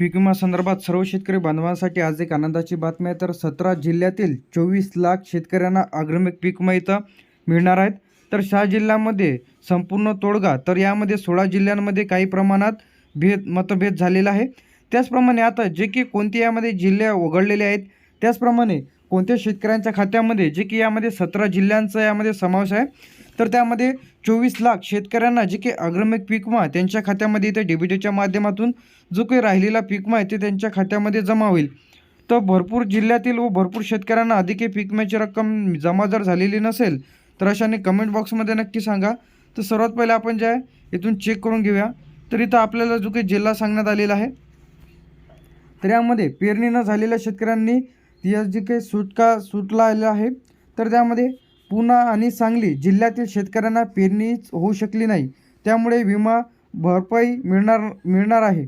पीक विमा संदर्भात सर्व शेतकरी बांधवांसाठी आज एक आनंदाची बातमी आहे. तर सतरा जिल्ह्यातील चोवीस लाख शेतकऱ्यांना अग्रमिक पीक विमा इथं मिळणार आहेत. तर सहा जिल्ह्यामध्ये संपूर्ण तोडगा तर यामध्ये सोळा जिल्ह्यांमध्ये काही प्रमाणात भेद मतभेद झालेला आहे. त्याचप्रमाणे आता जे की कोणते यामध्ये जिल्हे वगळलेले आहेत त्याचप्रमाणे कोणत्या शेतकऱ्यांच्या खात्यामध्ये जे की यामध्ये सतरा जिल्ह्यांचा यामध्ये समावेश आहे तर त्यामध्ये चोवीस लाख शेतकऱ्यांना जे की अग्रमिक पीक विमा त्यांच्या खात्यामध्ये इथे डेबिटेच्या माध्यमातून जो काही राहिलेला पीक विमा आहे ते त्यांच्या खात्यामध्ये जमा होईल. तर भरपूर जिल्ह्यातील व भरपूर शेतकऱ्यांना अधिक पीक विम्याची रक्कम जमा जर झालेली नसेल तर अशाने कमेंट बॉक्समध्ये नक्की सांगा. तर सर्वात पहिले आपण जे आहे इथून चेक करून घेऊया. तर इथं आपल्याला जो काही जिल्हा सांगण्यात आलेला आहे तर यामध्ये पेरणी न झालेल्या शेतकऱ्यांनी ती एस जी काही सुटका सुटला आलेला आहे तर त्यामध्ये पुणा आणि सांगली जिल्ह्यातील शेतकऱ्यांना पेरणीच होऊ शकली नाही. त्यामुळे विमा भरपाई मिळणार मिळणार आहे.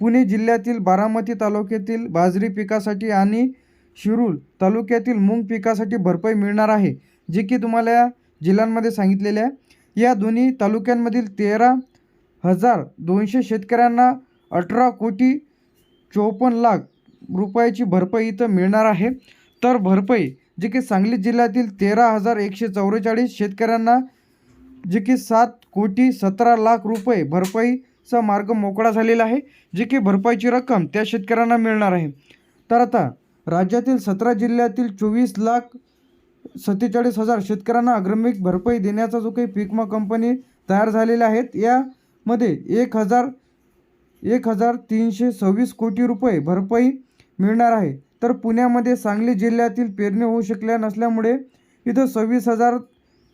पुणे जिल्ह्यातील बारामती तालुक्यातील बाजरी पिकासाठी आणि शिरूर तालुक्यातील मूग पिकासाठी भरपाई मिळणार आहे जे की तुम्हाला या जिल्ह्यांमध्ये सांगितलेले आहे. या दोन्ही तालुक्यांमधील तेरा हजार दोनशे शेतकऱ्यांना अठरा कोटी चोपन्न लाख रुपयाची भरपाई इथं मिळणार आहे. तर भरपाई जे की सांगली जिल्ह्यातील तेरा हजार एकशे चौवेचाळीस शेतकऱ्यांना जे की सात कोटी सतरा लाख रुपये भरपाईचा मार्ग मोकळा झालेला आहे जे की भरपाईची रक्कम त्या शेतकऱ्यांना मिळणार आहे. तर आता राज्यातील सतरा जिल्ह्यातील चोवीस लाख सत्तेचाळीस हजार शेतकऱ्यांना अग्रमिक भरपाई देण्याचा जो काही पिकमा कंपनी तयार झालेल्या आहेत यामध्ये एक हजार एक हजार तीनशे सव्वीस कोटी रुपये भरपाई मिळणार आहे. तर पुण्यामध्ये सांगली जिल्ह्यातील पेरणी होऊ शकल्या नसल्यामुळे इथं सव्वीस हजार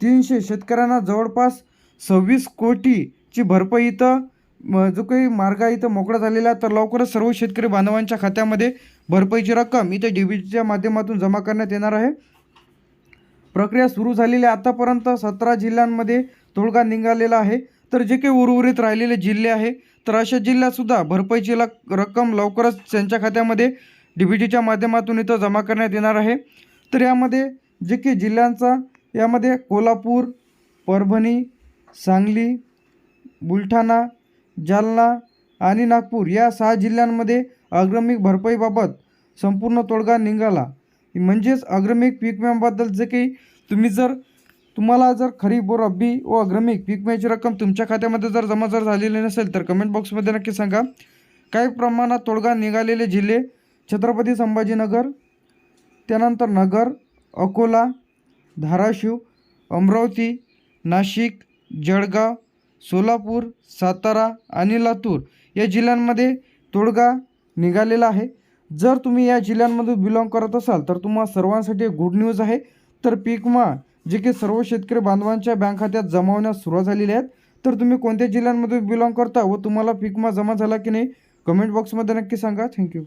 तीनशे शेतकऱ्यांना जवळपास सव्वीस कोटीची भरपाई इथं जो काही मार्ग आहे इथं मोकळा झालेला आहे. तर लवकरच सर्व शेतकरी बांधवांच्या खात्यामध्ये भरपाईची रक्कम इथे डीबीटीच्या माध्यमातून जमा करण्यात येणार आहे. प्रक्रिया सुरू झालेली आहे. आतापर्यंत सतरा जिल्ह्यांमध्ये तोडगा निघालेला आहे. तर जे काही उर्वरित राहिलेले जिल्हे आहे तर अशा जिल्ह्यातसुद्धा भरपाईची लक रक्कम लवकरच त्यांच्या खात्यामध्ये डी बी टीच्या माध्यमातून इथं जमा करण्यात येणार आहे. तर यामध्ये जे काही जिल्ह्यांचा यामध्ये कोल्हापूर परभणी सांगली बुलढाणा जालना आणि नागपूर या सहा जिल्ह्यांमध्ये अग्रमिक भरपाईबाबत संपूर्ण तोडगा निघाला. म्हणजेच अग्रमिक पीक विम्याबद्दल जे काही तुम्ही जर तुम्हाला जर खरीप व रब्बी व अग्रमिक पीक विम्याची रक्कम तुमच्या खात्यामध्ये जर जमा जर झालेली नसेल तर कमेंट बॉक्समध्ये नक्की सांगा. काही प्रमाणात तोडगा निघालेले जिल्हे छत्रपती संभाजीनगर त्यानंतर नगर अकोला धाराशिव अमरावती नाशिक जळगाव सोलापूर सातारा आणि लातूर या जिल्ह्यांमध्ये तोडगा निघालेला आहे. जर तुम्ही या जिल्ह्यांमधून बिलॉंग करत असाल तर तुम्हाला सर्वांसाठी गुड न्यूज आहे. तर पीक विमा जे की सर्व शेतकरी बांधवांच्या बँक खात्यात जमा होण्यास सुरुवात झालेली आहेत. तर तुम्ही कोणत्या जिल्ह्यांमध्ये बिलॉंग करता व तुम्हाला पीक विमा जमा झाला की नाही? कमेंट बॉक्समध्ये नक्की सांगा. थँक्यू